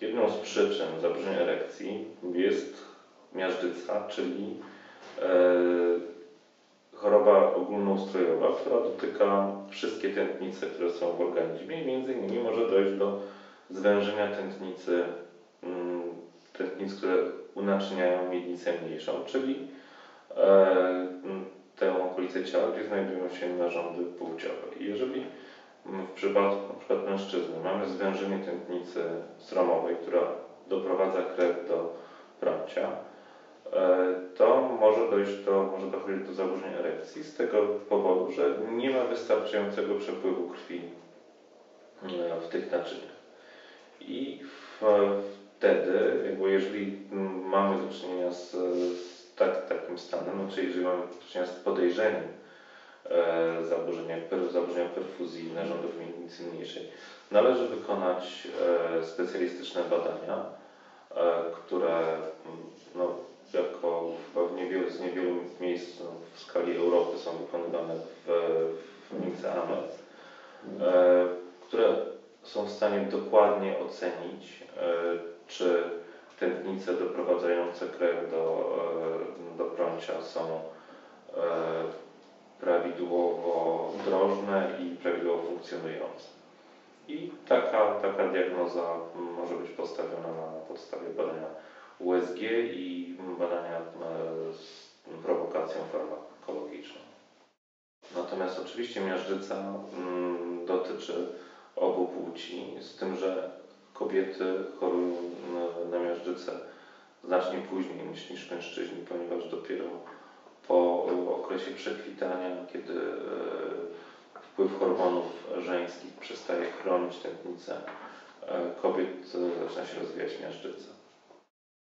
jedną z przyczyn zaburzeń erekcji jest miażdżyca, czyli e, choroba ogólnoustrojowa, która dotyka wszystkie tętnice, które są w organizmie i między innymi może dojść do zwężenia tętnicy, mm, tętnic, które unaczyniają miednicę mniejszą, czyli e, tę okolicę ciała, gdzie znajdują się narządy płciowe. I jeżeli w przypadku przykład mężczyzny mamy zwężenie tętnicy sromowej, która doprowadza krew do prącia, e, to może dojść do, może dochodzić do zaburzeń erekcji z tego powodu, że nie ma wystarczającego przepływu krwi e, w tych naczyniach. I wtedy, jakby jeżeli mamy do czynienia z, z tak, takim stanem, znaczy jeżeli mamy do czynienia z podejrzeniem zaburzenia, per, zaburzenia perfuzji narządów miednicy mniejszej, należy wykonać e, specjalistyczne badania, e, które no, jako w niewielu, z niewielu miejsc w skali Europy są wykonywane w, w e, które są w stanie dokładnie ocenić, e, czy tętnice doprowadzające krew do, e, do prącia są e, prawidłowo drożne i prawidłowo funkcjonujące. I taka, taka diagnoza może być postawiona na podstawie badania USG i badania z prowokacją farmakologiczną. Natomiast oczywiście miażdżyca mm, dotyczy obu płci, z tym, że kobiety chorują na, na miażdżycę znacznie później niż, mężczyźni, ponieważ dopiero okresie przekwitania, kiedy e, wpływ hormonów żeńskich przestaje chronić tętnicę, e, kobiet e, zaczyna się rozwijać miażdżyca.